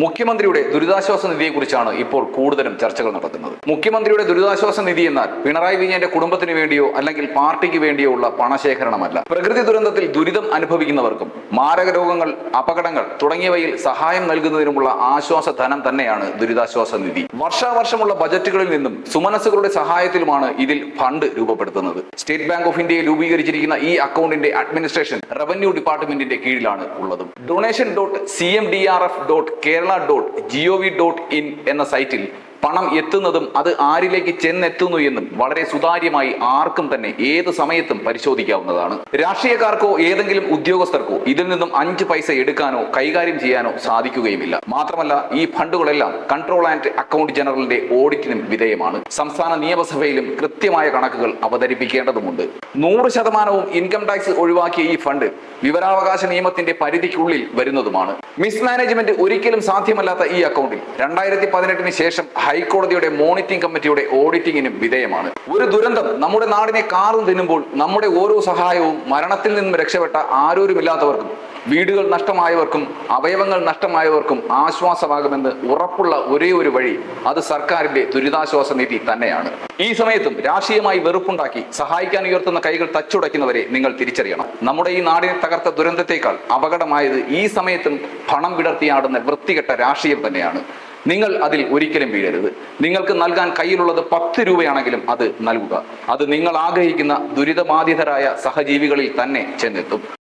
മുഖ്യമന്ത്രിയുടെ ദുരിതാശ്വാസ നിധിയെക്കുറിച്ചാണ് ഇപ്പോൾ കൂടുതലും ചർച്ചകൾ നടക്കുന്നത്. മുഖ്യമന്ത്രിയുടെ ദുരിതാശ്വാസ നിധി എന്നാൽ പിണറായി വിജയന്റെ കുടുംബത്തിന് വേണ്ടിയോ അല്ലെങ്കിൽ പാർട്ടിക്ക് വേണ്ടിയോ ഉള്ള പണശേഖരണമല്ല. പ്രകൃതി ദുരന്തത്തിൽ ദുരിതം അനുഭവിക്കുന്നവർക്കും മാരക രോഗങ്ങൾ അപകടങ്ങൾ തുടങ്ങിയവയിൽ സഹായം നൽകുന്നതിനുമുള്ള ആശ്വാസ ധനം തന്നെയാണ് ദുരിതാശ്വാസ നിധി. വർഷാവർഷമുള്ള ബജറ്റുകളിൽ നിന്നും സുമനസ്സുകളുടെ സഹായത്തിലുമാണ് ഇതിൽ ഫണ്ട് രൂപപ്പെടുത്തുന്നത്. സ്റ്റേറ്റ് ബാങ്ക് ഓഫ് ഇന്ത്യയിൽ രൂപീകരിച്ചിരിക്കുന്ന ഈ അക്കൗണ്ടിന്റെ അഡ്മിനിസ്ട്രേഷൻ റവന്യൂ ഡിപ്പാർട്ട്മെന്റിന്റെ കീഴിലാണ് ഉള്ളത്. Donation dot C M D R F dot Kerala dot G O V dot in എന്ന സൈറ്റിൽ പണം എത്തുന്നതും അത് ആരിലേക്ക് ചെന്നെത്തുന്നു എന്നും വളരെ സുതാര്യമായി ആർക്കും തന്നെ ഏത് സമയത്തും പരിശോധിക്കാവുന്നതാണ്. രാഷ്ട്രീയക്കാർക്കോ ഏതെങ്കിലും ഉദ്യോഗസ്ഥർക്കോ ഇതിൽ നിന്നും അഞ്ച് പൈസ എടുക്കാനോ കൈകാര്യം ചെയ്യാനോ സാധിക്കുകയുമില്ല. മാത്രമല്ല ഈ ഫണ്ടുകളെല്ലാം കൺട്രോൾ ആൻഡ് അക്കൗണ്ട് ജനറലിന്റെ ഓഡിറ്റിനും വിധേയമാണ്. സംസ്ഥാന നിയമസഭയിലും കൃത്യമായ കണക്കുകൾ അവതരിപ്പിക്കേണ്ടതുണ്ട് നൂറ് ശതമാനവും ഇൻകം ടാക്സ് ഒഴിവാക്കിയ ഈ ഫണ്ട് വിവരാവകാശ നിയമത്തിന്റെ പരിധിക്കുള്ളിൽ വരുന്നതുമാണ്. മിസ്മാനേജ്മെന്റ് ഒരിക്കലും സാധ്യമല്ലാത്ത ഈ അക്കൗണ്ടിൽ രണ്ടായിരത്തി പതിനെട്ടിന് ശേഷം ഹൈക്കോടതിയുടെ മോണിറ്ററിംഗ് കമ്മിറ്റിയുടെ ഓഡിറ്റിംഗിന് വിധേയമാണ്. ഒരു ദുരന്തം നമ്മുടെ നാടിനെ കാറും തിന്നുമ്പോൾ നമ്മുടെ ഓരോ സഹായവും മരണത്തിൽ നിന്നും രക്ഷപ്പെട്ട ആരോരുമില്ലാത്തവർക്കും വീടുകൾ നഷ്ടമായവർക്കും അവയവങ്ങൾ നഷ്ടമായവർക്കും ആശ്വാസമാകുമെന്ന് ഉറപ്പുള്ള ഒരേ ഒരു വഴി അത് സർക്കാരിന്റെ ദുരിതാശ്വാസ നിധി തന്നെയാണ്. ഈ സമയത്തും രാഷ്ട്രീയമായി വെറുപ്പുണ്ടാക്കി സഹായിക്കാൻ ഉയർത്തുന്ന കൈകൾ തച്ചുടയ്ക്കുന്നവരെ നിങ്ങൾ തിരിച്ചറിയണം. നമ്മുടെ ഈ നാടിനെ തകർത്ത ദുരന്തത്തെക്കാൾ അപകടമായത് ഈ സമയത്തും പണം വിടർത്തിയാടുന്ന വൃത്തികെട്ട രാഷ്ട്രീയം തന്നെയാണ്. നിങ്ങൾ അതിൽ ഒരിക്കലും വീഴരുത്. നിങ്ങൾക്ക് നൽകാൻ കയ്യിലുള്ളത് പത്ത് രൂപയാണെങ്കിലും അത് നൽകുക. അത് നിങ്ങൾ ആഗ്രഹിക്കുന്ന ദുരിതബാധിതരായ സഹജീവികളിൽ തന്നെ ചെന്നെത്തും.